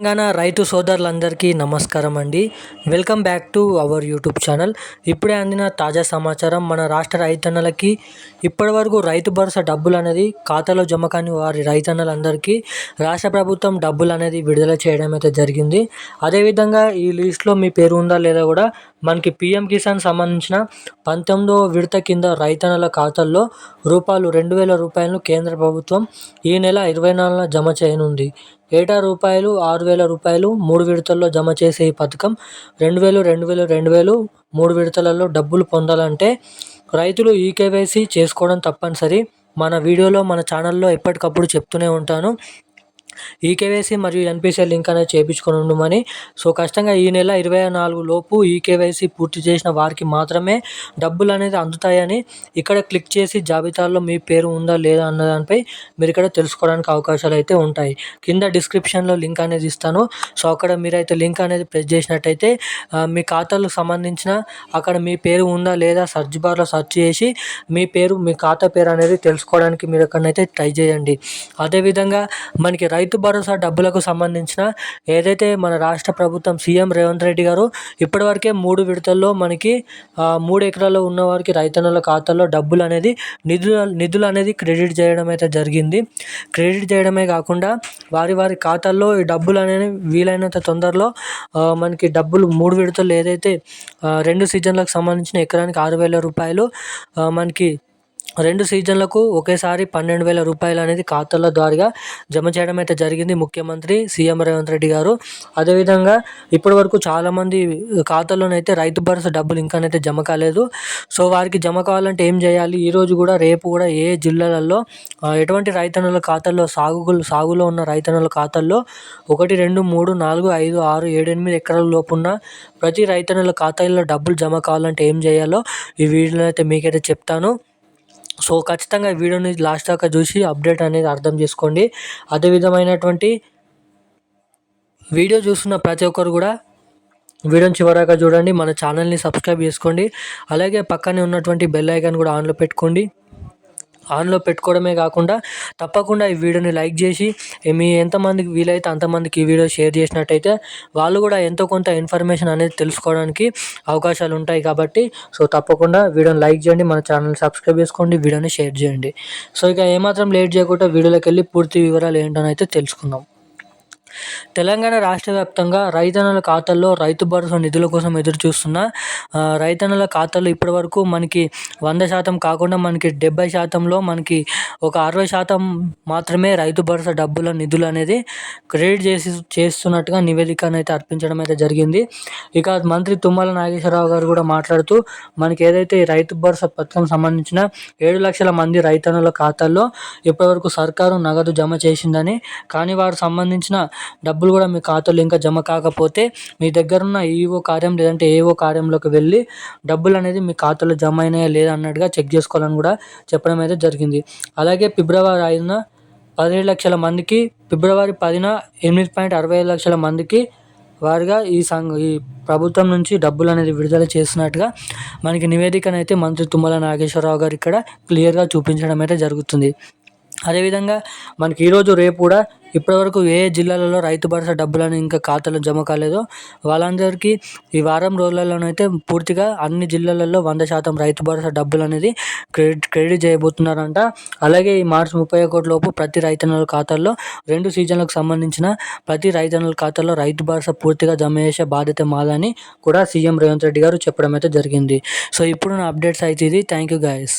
తెలంగాణ రైతు సోదరులందరికీ నమస్కారం అండి. Welcome back to our YouTube channel. ఇప్పుడే అందిన తాజా సమాచారం మన రాష్ట్ర రైతన్నలకి ఇప్పటివరకు రైతు భరోసా డబ్బులు అనేది ఖాతాలో జమ కాని వారి రైతన్నలందరికీ రాష్ట్ర ప్రభుత్వం డబ్బులు అనేది విడుదల చేయడం అయితే జరిగింది. అదేవిధంగా ఈ లిస్ట్లో మీ పేరు ఉందా లేదా కూడా మనకి పిఎం కిసాన్ సంబంధించిన పంతొమ్మిదో విడత కింద రైతన్నల ఖాతాల్లో రూపాయలు రెండు వేల రూపాయలను కేంద్ర ప్రభుత్వం ఈ నెల ఇరవై నాలుగున జమ చేయనుంది. ఏటా రూపాయలు ఆరు వేల రూపాయలు మూడు విడతల్లో జమ చేసే ఈ పథకం రెండు వేలు రెండు వేలు రెండు వేలు మూడు విడతలలో డబ్బులు పొందాలంటే రైతులు ఈకేవైసీ చేసుకోవడం తప్పనిసరి. మన వీడియోలో మన ఛానల్లో ఎప్పటికప్పుడు చెప్తూనే ఉంటాను. ఈకేవైసీ మరియు ఎన్పిసిఐ లింక్ అనేది చేయించుకొని ఉండమని. సో కష్టంగా ఈ నెల ఇరవై నాలుగు లోపు ఈకేవైసీ పూర్తి చేసిన వారికి మాత్రమే డబ్బులు అనేది అందుతాయని ఇక్కడ క్లిక్ చేసి జాబితాలో మీ పేరు ఉందా లేదా అన్న దానిపై మీరు ఇక్కడ తెలుసుకోవడానికి అవకాశాలు అయితే ఉంటాయి. కింద డిస్క్రిప్షన్లో లింక్ అనేది ఇస్తాను. సో అక్కడ మీరైతే లింక్ అనేది ప్రెస్ చేసినట్టయితే మీ ఖాతాలకు సంబంధించిన అక్కడ మీ పేరు ఉందా లేదా సర్చ్ బార్లో సెర్చ్ చేసి మీ పేరు మీ ఖాతా పేరు అనేది తెలుసుకోవడానికి మీరు ఎక్కడైతే ట్రై చేయండి. అదేవిధంగా మనకి రైతు రైతు భరోసా డబ్బులకు సంబంధించిన ఏదైతే మన రాష్ట్ర ప్రభుత్వం సీఎం రేవంత్ రెడ్డి గారు ఇప్పటివరకే మూడు విడతల్లో మనకి మూడు ఎకరాల్లో ఉన్న వారికి రైతన్నుల ఖాతాల్లో డబ్బులు అనేది నిధులు నిధులు అనేది క్రెడిట్ చేయడం అయితే జరిగింది. క్రెడిట్ చేయడమే కాకుండా వారి వారి ఖాతాల్లో ఈ డబ్బులు అనేవి వీలైనంత తొందరలో మనకి డబ్బులు మూడు విడతలు ఏదైతే రెండు సీజన్లకు సంబంధించిన ఎకరానికి ఆరు వేల రూపాయలు మనకి రెండు సీజన్లకు ఒకేసారి పన్నెండు వేల రూపాయలు అనేది ఖాతాల ద్వారా జమ చేయడం అయితే జరిగింది ముఖ్యమంత్రి సీఎం రేవంత్ రెడ్డి గారు. అదేవిధంగా ఇప్పటి వరకు చాలామంది ఖాతాలోనైతే రైతు భరోసా డబ్బులు ఇంకానైతే జమ కాలేదు. సో వారికి జమ కావాలంటే ఏం చేయాలి? ఈరోజు కూడా రేపు కూడా ఏ జిల్లాలలో ఎటువంటి రైతన్నుల ఖాతాల్లో సాగు సాగులో ఉన్న రైతన్నుల ఖాతాల్లో ఒకటి రెండు మూడు నాలుగు ఐదు ఆరు ఏడు ఎనిమిది ఎకరాల లోపున్న ప్రతి రైతన్నుల ఖాతాల్లో డబ్బులు జమ కావాలంటే ఏం చేయాలో ఈ వీడియోలో అయితే మీకైతే చెప్తాను. సో ఖచ్చితంగా వీడియోని లాస్ట్ దాకా చూసి అప్డేట్ అనేది అర్థం చేసుకోండి. అదే విధమైనటువంటి వీడియో చూస్తున్న ప్రతి ఒక్కరు కూడా వీడియోని చివరాగా చూడండి. మన ఛానల్ని సబ్స్క్రైబ్ చేసుకోండి. అలాగే పక్కనే ఉన్నటువంటి బెల్ ఐకాన్ కూడా ఆన్లో పెట్టుకోండి. ఆన్లో పెట్టుకోవడమే కాకుండా తప్పకుండా ఈ వీడియోని లైక్ చేసి మీ ఎంతమందికి వీలైతే అంతమందికి ఈ వీడియో షేర్ చేసినట్టయితే వాళ్ళు కూడా ఎంతో కొంత ఇన్ఫర్మేషన్ అనేది తెలుసుకోవడానికి అవకాశాలు ఉంటాయి కాబట్టి సో తప్పకుండా వీడియోని లైక్ చేయండి మన ఛానల్ సబ్స్క్రైబ్ చేసుకోండి వీడియోని షేర్ చేయండి. సో ఇక ఏమాత్రం లేట్ చేయకుండా వీడియోలోకి వెళ్ళి పూర్తి వివరాలు ఏంటనైతే తెలుసుకుందాం. తెలంగాణ రాష్ట్ర వ్యాప్తంగా రైతన్నల ఖాతాల్లో రైతు భరోసా నిధుల కోసం ఎదురు చూస్తున్న రైతన్నల ఖాతాలో ఇప్పటివరకు మనకి వంద శాతం కాకుండా మనకి డెబ్బై శాతంలో మనకి ఒక అరవై శాతం మాత్రమే రైతు భరోసా డబ్బుల నిధులు అనేది క్రెడిట్ చేసి చేస్తున్నట్టుగా నివేదికను అయితే అర్పించడం అయితే జరిగింది. ఇక మంత్రి తుమ్మల నాగేశ్వరరావు గారు కూడా మాట్లాడుతూ మనకి ఏదైతే రైతు భరోసా పథకం సంబంధించిన ఏడు లక్షల మంది రైతన్నుల ఖాతాల్లో ఇప్పటివరకు సర్కారు నగదు జమ చేసిందని కానీ వారు సంబంధించిన డబ్బులు కూడా మీ ఖాతాలో ఇంకా జమ కాకపోతే మీ దగ్గర ఉన్న ఈఓ కార్యం లేదంటే ఏఓ కార్యంలోకి వెళ్ళి డబ్బులు అనేది మీ ఖాతాలో జమ అయినాయా లేదా అన్నట్టుగా చెక్ చేసుకోవాలని కూడా చెప్పడం అయితే జరిగింది. అలాగే ఫిబ్రవరి ఐదున పదిహేడు లక్షల మందికి ఫిబ్రవరి పదిన ఎనిమిది పాయింట్ అరవై ఐదు లక్షల మందికి వారిగా ఈ సంఘ ఈ ప్రభుత్వం నుంచి డబ్బులు అనేది విడుదల చేసినట్టుగా మనకి నివేదికనైతే మంత్రి తుమ్మల నాగేశ్వరరావు గారు ఇక్కడ క్లియర్గా చూపించడం అయితే జరుగుతుంది. అదేవిధంగా మనకి ఈరోజు రేపు కూడా ఇప్పటివరకు ఏ జిల్లాలలో రైతు భరోసా డబ్బులను ఇంకా ఖాతాలో జమ కాలేదో. వాళ్ళందరికీ ఈ వారం రోజులలోనైతే పూర్తిగా అన్ని జిల్లాలలో వంద శాతం రైతు భరోసా డబ్బులు అనేది క్రెడిట్ క్రెడిట్ చేయబోతున్నారంట. అలాగే ఈ మార్చి ముప్పై ఒకటి లోపు ప్రతి రైతన్నుల ఖాతాల్లో రెండు సీజన్లకు సంబంధించిన ప్రతి రైతన్నుల ఖాతాలో రైతు భరోసా పూర్తిగా జమ చేసే బాధ్యత మాదని కూడా సీఎం రేవంత్ రెడ్డి గారు చెప్పడం అయితే జరిగింది. సో ఇప్పుడు నా అప్డేట్స్ అయితే ఇది. Thank you guys.